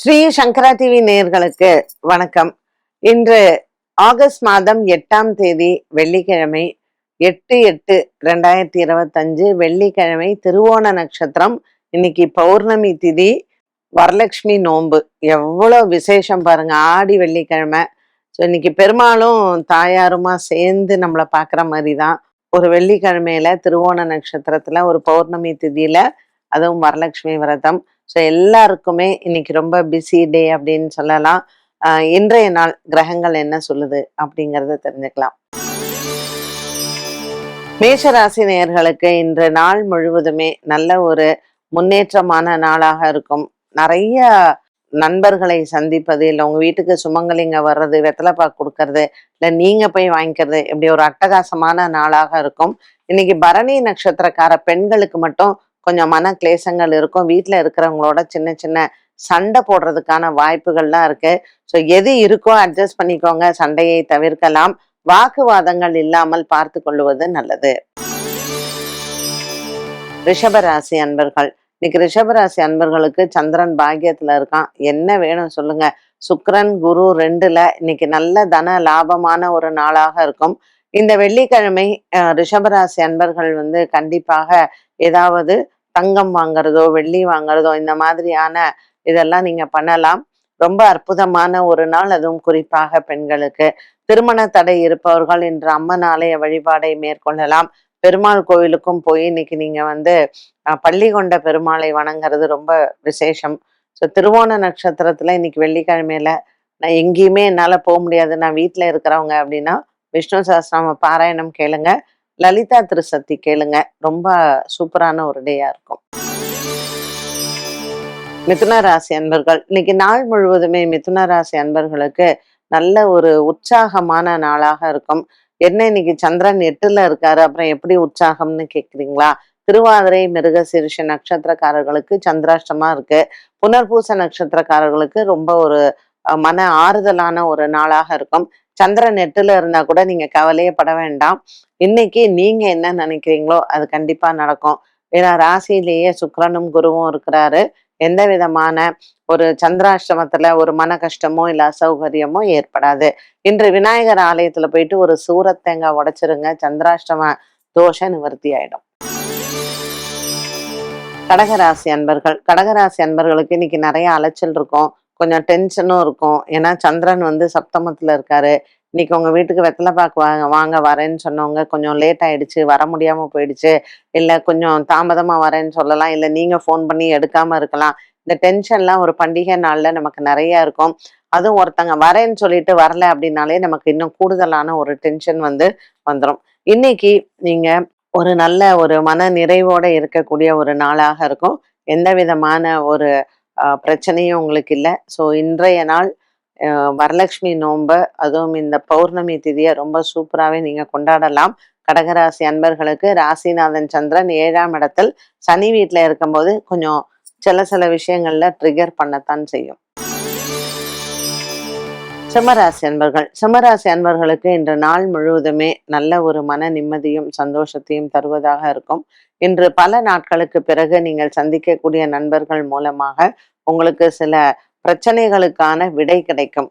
ஸ்ரீ சங்கரா TV நேயர்களுக்கு வணக்கம். இன்று ஆகஸ்ட் மாதம் எட்டாம் தேதி வெள்ளிக்கிழமை எட்டு எட்டு ரெண்டாயிரத்தி இருபத்தஞ்சு வெள்ளிக்கிழமை திருவோண நட்சத்திரம். இன்னைக்கு பௌர்ணமி திதி வரலட்சுமி நோன்பு. எவ்வளோ விசேஷம் பாருங்க ஆடி வெள்ளிக்கிழமை. ஸோ இன்னைக்கு பெருமாளும் தாயாருமா சேர்ந்து நம்மளை பார்க்குற மாதிரி தான் ஒரு வெள்ளிக்கிழமையில திருவோண நட்சத்திரத்துல ஒரு பௌர்ணமி திதியில அதுவும் வரலட்சுமி விரதம். ஸோ எல்லாருக்குமே இன்னைக்கு ரொம்ப பிஸி டே அப்படின்னு சொல்லலாம். ஆஹ் இன்றைய நாள் கிரகங்கள் என்ன சொல்லுது அப்படிங்கிறத தெரிஞ்சுக்கலாம். மேஷராசி நேயர்களுக்கு இன்று நாள் முழுவதுமே நல்ல ஒரு முன்னேற்றமான நாளாக இருக்கும். நிறைய நண்பர்களை சந்திப்பது இல்லை உங்க வீட்டுக்கு சுமங்கலிங்க வர்றது வெத்தலைப்பாக்கு கொடுக்கறது இல்லை நீங்க போய் வாங்கிக்கிறது இப்படி ஒரு அட்டகாசமான நாளாக இருக்கும். இன்னைக்கு பரணி நட்சத்திரக்கார பெண்களுக்கு மட்டும் கொஞ்சம் மன கிளேசங்கள் இருக்கும். வீட்டில் இருக்கிறவங்களோட சின்ன சின்ன சண்டை போடுறதுக்கான வாய்ப்புகள்லாம் இருக்கு. ஸோ எது இருக்கோ அட்ஜஸ்ட் பண்ணிக்கோங்க. சண்டையை தவிர்க்கலாம். வாக்குவாதங்கள் இல்லாமல் பார்த்து கொள்வது நல்லது. ரிஷபராசி அன்பர்கள். இன்னைக்கு ரிஷபராசி அன்பர்களுக்கு சந்திரன் பாக்கியத்துல இருக்கான். என்ன வேணும் சொல்லுங்க. சுக்ரன் குரு ரெண்டுல இன்னைக்கு நல்ல தன லாபமான ஒரு நாளாக இருக்கும். இந்த வெள்ளிக்கிழமை ரிஷபராசி அன்பர்கள் வந்து கண்டிப்பாக ஏதாவது தங்கம் வாங்குறதோ வெள்ளி வாங்குறதோ இந்த மாதிரியான இதெல்லாம் நீங்க பண்ணலாம். ரொம்ப அற்புதமான ஒரு நாள் அதுவும் குறிப்பாக பெண்களுக்கு. திருமண தடை இருப்பவர்கள் இன்று அம்மன் ஆலய வழிபாடை மேற்கொள்ளலாம். பெருமாள் கோவிலுக்கும் போய் இன்னைக்கு நீங்க வந்து பள்ளி கொண்ட பெருமாளை வணங்குறது ரொம்ப விசேஷம். ஸோ திருவோண நட்சத்திரத்துல இன்னைக்கு வெள்ளிக்கிழமையில நான் எங்கேயுமே என்னால போக முடியாது. நான் வீட்டில் இருக்கிறவங்க அப்படின்னா விஷ்ணு சஹஸ்ரநாம பாராயணம் கேளுங்க. லலிதா திருசக்தி கேளுங்க. ரொம்ப சூப்பரான ஒரு டேயா இருக்கும். மிதுன ராசி அன்பர்கள் இன்னைக்கு நாள் முழுவதுமே மிதுன ராசி அன்பர்களுக்கு நல்ல ஒரு உற்சாகமான நாளாக இருக்கும். என்ன இன்னைக்கு சந்திரன் எட்டுல இருக்காரு அப்புறம் எப்படி உற்சாகம்னு கேக்குறீங்களா? திருவாதிரை மிருக சிறுஷ நட்சத்திரக்காரர்களுக்கு சந்திராஷ்டமா இருக்கு. புனர்பூச நட்சத்திரக்காரர்களுக்கு ரொம்ப ஒரு மன ஆறுதலான ஒரு நாளாக இருக்கும். சந்திரன் எட்டுல இருந்தா கூட நீங்க கவலையே பட வேண்டாம். இன்னைக்கு நீங்க என்ன நினைக்கிறீங்களோ அது கண்டிப்பா நடக்கும். ஏன்னா ராசியிலேயே சுக்கரனும் குருவும் இருக்கிறாரு. எந்த விதமான ஒரு சந்திராஷ்டமத்துல ஒரு மன கஷ்டமோ இல்ல அசௌகரியமோ ஏற்படாது. இன்று விநாயகர் ஆலயத்துல போயிட்டு ஒரு சூரத் தேங்காய் உடைச்சிருங்க. சந்திராஷ்டம தோஷ நிவர்த்தி ஆயிடும். கடகராசி அன்பர்கள் கடகராசி அன்பர்களுக்கு இன்னைக்கு நிறைய அலைச்சல் இருக்கும். கொஞ்சம் டென்ஷனும் இருக்கும். ஏன்னா சந்திரன் வந்து சப்தமத்தில் இருக்காரு. இன்னைக்கு உங்கள் வீட்டுக்கு வெத்தலை பாக்கு வாங்க வாங்க வரேன்னு சொன்னவங்க கொஞ்சம் லேட் ஆயிடுச்சு வர முடியாமல் போயிடுச்சு இல்லை கொஞ்சம் தாமதமாக வரேன்னு சொல்லலாம் இல்லை நீங்கள் ஃபோன் பண்ணி எடுக்காமல் இருக்கலாம். இந்த டென்ஷன்லாம் ஒரு பண்டிகை நாளில் நமக்கு நிறையா இருக்கும். அதுவும் ஒருத்தங்க வரேன்னு சொல்லிட்டு வரல அப்படின்னாலே நமக்கு இன்னும் கூடுதலான ஒரு டென்ஷன் வந்து வந்துடும் இன்னைக்கு நீங்கள் ஒரு நல்ல ஒரு மன நிறைவோடு இருக்கக்கூடிய ஒரு நாளாக இருக்கும். எந்த விதமான ஒரு பிரச்சனையும் உங்களுக்கு இல்லை. ஸோ இன்றைய நாள் வரலட்சுமி நோன்பை அதுவும் இந்த பௌர்ணமி திதியை ரொம்ப சூப்பராகவே நீங்கள் கொண்டாடலாம். கடகராசி அன்பர்களுக்கு ராசிநாதன் சந்திரன் ஏழாம் இடத்தில் சனி வீட்டில் இருக்கும்போது கொஞ்சம் சில சில விஷயங்களில் ட்ரிகர் பண்ணத்தான் செய்யும். சிம்மராசி அன்பர்கள். சிம்மராசி அன்பர்களுக்கு இன்று நாள் முழுவதுமே நல்ல ஒரு மன நிம்மதியும் சந்தோஷத்தையும் தருவதாக இருக்கும். இன்று பல நாட்களுக்கு பிறகு நீங்கள் சந்திக்கக்கூடிய நண்பர்கள் மூலமாக உங்களுக்கு சில பிரச்சனைகளுக்கான விடை கிடைக்கும்.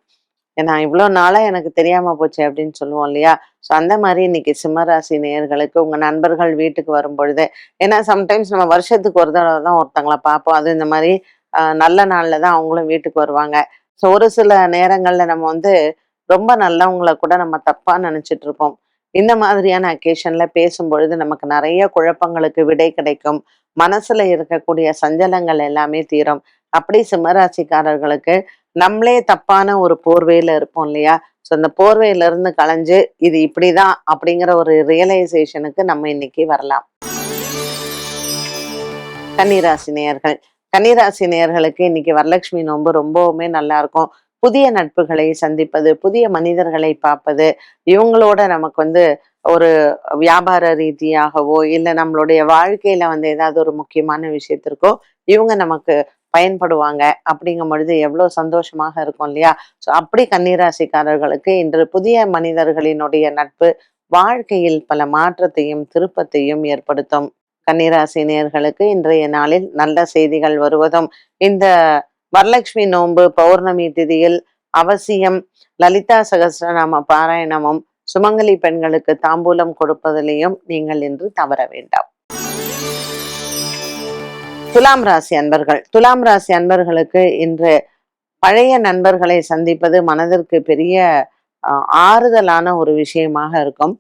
ஏன்னா இவ்வளோ நாளா எனக்கு தெரியாம போச்சு அப்படின்னு சொல்லுவோம் இல்லையா? ஸோ அந்த மாதிரி இன்னைக்கு சிம்மராசி நேயர்களுக்கு உங்க நண்பர்கள் வீட்டுக்கு வரும் பொழுது ஏன்னா சம்டைம்ஸ் நம்ம வருஷத்துக்கு ஒரு தடவை தான் ஒருத்தங்கள பார்ப்போம். அது இந்த மாதிரி ஆஹ், நல்ல நாள்ல தான் அவங்களும் வீட்டுக்கு வருவாங்க. ஸோ ஒரு சில நேரங்கள்ல நம்ம வந்து ரொம்ப நல்லவங்கள கூட நம்ம தப்பா நினைச்சிட்டு இருப்போம். இந்த மாதிரியான அக்கேஷன்ல பேசும் பொழுது நமக்கு நிறைய குழப்பங்களுக்கு விடை கிடைக்கும். மனசுல இருக்கக்கூடிய சஞ்சலங்கள் எல்லாமே தீரும். அப்படி சிம்மராசிக்காரர்களுக்கு நம்மளே தப்பான ஒரு போர்வையில இருப்போம் இல்லையா? ஸோ அந்த போர்வையில இருந்து களைஞ்சு இது இப்படிதான் அப்படிங்கிற ஒரு ரியலைசேஷனுக்கு நம்ம இன்னைக்கு வரலாம். கன்னிராசி நேயர்கள் கன்னிராசி நேர்களுக்கு இன்னைக்கு வரலட்சுமி நோன்பு ரொம்பவுமே நல்லா இருக்கும். புதிய நட்புகளை சந்திப்பது புதிய மனிதர்களை பார்ப்பது இவங்களோட நமக்கு வந்து ஒரு வியாபார ரீதியாகவோ இல்லை நம்மளுடைய வாழ்க்கையில வந்து ஏதாவது ஒரு முக்கியமான விஷயத்திற்கோ இவங்க நமக்கு பயன்படுவாங்க. அப்படிங்கும் பொழுது எவ்வளவு சந்தோஷமாக இருக்கும் இல்லையா? ஸோ அப்படி கன்னிராசிக்காரர்களுக்கு இன்று புதிய மனிதர்களினுடைய நட்பு வாழ்க்கையில் பல மாற்றத்தையும் திருப்பத்தையும் ஏற்படுத்தும். கன்னிராசி நேர்களுக்கு இன்றைய நாளில் நல்ல செய்திகள் வருவதும் இந்த வரலட்சுமி நோன்பு பௌர்ணமி திதியில் அவசியம் லலிதா சகசிரநாம பாராயணமும் சுமங்கலி பெண்களுக்கு தாம்பூலம் கொடுப்பதிலையும் நீங்கள் இன்று தவற வேண்டாம். துலாம் ராசி அன்பர்கள். துலாம் ராசி அன்பர்களுக்கு இன்று பழைய நண்பர்களை சந்திப்பது மனதிற்கு பெரிய அஹ், ஆறுதலான ஒரு விஷயமாக இருக்கும்.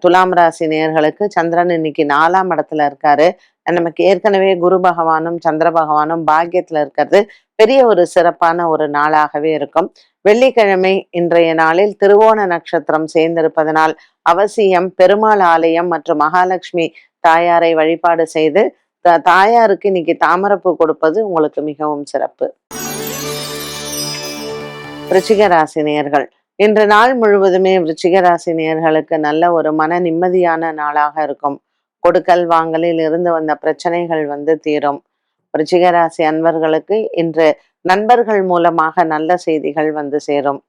துலாம் ராசி நேர்களுக்கு சந்திரன் இன்னைக்கு நாலாம் இடத்துல இருக்காரு. நமக்கு ஏற்கனவே குரு பகவானும் சந்திர பகவானும் பாக்கியத்துல இருக்கிறது. பெரிய ஒரு சிறப்பான ஒரு நாளாகவே இருக்கும். வெள்ளிக்கிழமை இன்றைய நாளில் திருவோண நட்சத்திரம் சேர்ந்திருப்பதனால் அவசியம் பெருமாள் ஆலயம் மற்றும் மகாலட்சுமி தாயாரை வழிபாடு செய்து த- தாயாருக்கு இன்னைக்கு தாமரப்பு கொடுப்பது உங்களுக்கு மிகவும் சிறப்பு. விருச்சிக ராசி நேர்கள் இன்று நாள் முழுவதுமே ரிச்சிகராசி நேர்களுக்கு நல்ல ஒரு மன நிம்மதியான நாளாக இருக்கும். கொடுக்கல் வாங்கலில் இருந்து வந்த பிரச்சனைகள் வந்து தீரும். ரிச்சிகராசி அன்பர்களுக்கு இன்று நண்பர்கள் மூலமாக நல்ல செய்திகள் வந்து சேரும்.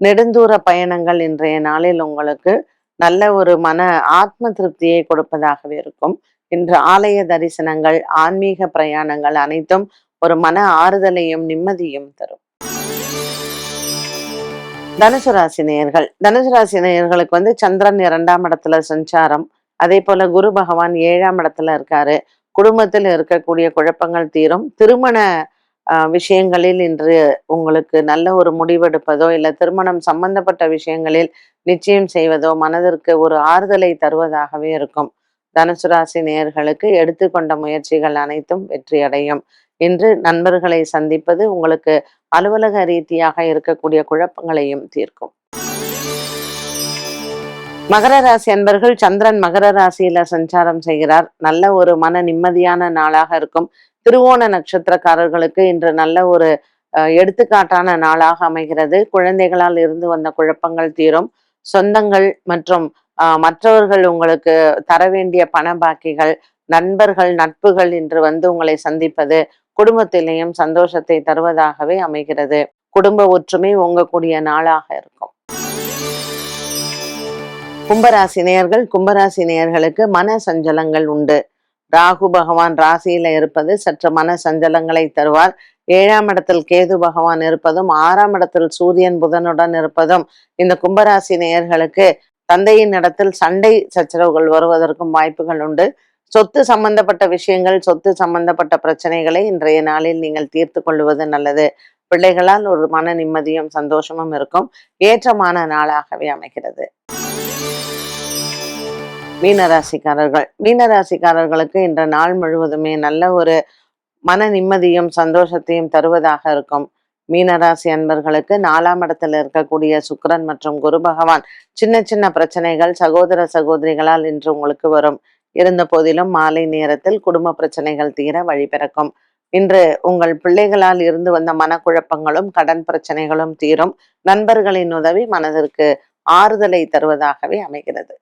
நெடுந்தூர பயணங்கள் இன்றைய நாளில் உங்களுக்கு நல்ல ஒரு மன ஆத்ம திருப்தியை கொடுப்பதாகவே இருக்கும். இன்று ஆலய தரிசனங்கள் ஆன்மீக பிரயாணங்கள் அனைத்தும் ஒரு மன ஆறுதலையும் நிம்மதியும் தரும். தனுசு ராசி நேயர்கள் தனுசு ராசி நேயர்களுக்கு வந்து சந்திரன் இரண்டாம் இடத்துல சஞ்சாரம். அதே போல குரு பகவான் ஏழாம் இடத்துல இருக்காரு. குடும்பத்தில் இருக்கக்கூடிய குழப்பங்கள் தீரும். திருமண ஆஹ், விஷயங்களில் இன்று உங்களுக்கு நல்ல ஒரு முடிவெடுப்பதோ இல்லை திருமணம் சம்பந்தப்பட்ட விஷயங்களில் நிச்சயம் செய்வதோ மனதிற்கு ஒரு ஆறுதலை தருவதாகவே இருக்கும். தனுசு ராசி நேயர்களுக்கு எடுத்துக்கொண்ட முயற்சிகள் அனைத்தும் வெற்றியடையும். இன்று நண்பர்களை சந்திப்பது உங்களுக்கு அலுவலக ரீதியாக இருக்கக்கூடிய குழப்பங்களையும் தீர்க்கும். மகர ராசி அன்பர்கள் சந்திரன் மகர ராசியில சஞ்சாரம் செய்கிறார். நல்ல ஒரு மன நிம்மதியான நாளாக இருக்கும். திருவோண நட்சத்திரக்காரர்களுக்கு இன்று நல்ல ஒரு அஹ், எடுத்துக்காட்டான நாளாக அமைகிறது. குழந்தைகளால் இருந்து வந்த குழப்பங்கள் தீரும். சொந்தங்கள் மற்றும் ஆஹ், மற்றவர்கள் உங்களுக்கு தர வேண்டிய பண பாக்கிகள் நண்பர்கள் நட்புகள் இன்று வந்து உங்களை சந்திப்பது குடும்பத்திலேயும் சந்தோஷத்தை தருவதாகவே அமைகிறது. குடும்ப ஒற்றுமை ஓங்கக்கூடிய நாளாக இருக்கும். கும்பராசி நேயர்கள் கும்பராசி நேயர்களுக்கு மன சஞ்சலங்கள் உண்டு. ராகு பகவான் ராசியில இருப்பது சற்று மன சஞ்சலங்களை தருவார். ஏழாம் இடத்தில் கேது பகவான் இருப்பதும் ஆறாம் இடத்தில் சூரியன் புதனுடன் இருப்பதும் இந்த கும்பராசி நேயர்களுக்கு தந்தையின் இடத்தில் சண்டை சச்சரவுகள் வருவதற்கும் வாய்ப்புகள் உண்டு. சொத்து சம்பந்தப்பட்ட விஷயங்கள் சொத்து சம்பந்தப்பட்ட பிரச்சனைகளை இன்றைய நாளில் நீங்கள் தீர்த்து கொள்வது நல்லது. பிள்ளைகளால் ஒரு மன நிம்மதியும் சந்தோஷமும் இருக்கும். ஏற்றமான நாளாகவே அமைகிறது. மீனராசிக்காரர்கள். மீனராசிக்காரர்களுக்கு இன்ற நாள் முழுவதுமே நல்ல ஒரு மன நிம்மதியும் சந்தோஷத்தையும் தருவதாக இருக்கும். மீனராசி அன்பர்களுக்கு நாலாம் இடத்துல இருக்கக்கூடிய சுக்கரன் மற்றும் குரு பகவான் சின்ன சின்ன பிரச்சனைகள் சகோதர சகோதரிகளால் இன்று உங்களுக்கு வரும். இருந்த போதிலும் மாலை நேரத்தில் குடும்ப பிரச்சனைகள் தீர வழி பிறக்கும். இன்று உங்கள் பிள்ளைகளால் இருந்து வந்த மனக்குழப்பங்களும் கடன் பிரச்சனைகளும் தீரும். நண்பர்களின் உதவி மனதிற்கு ஆறுதலை தருவதாகவே அமைகிறது.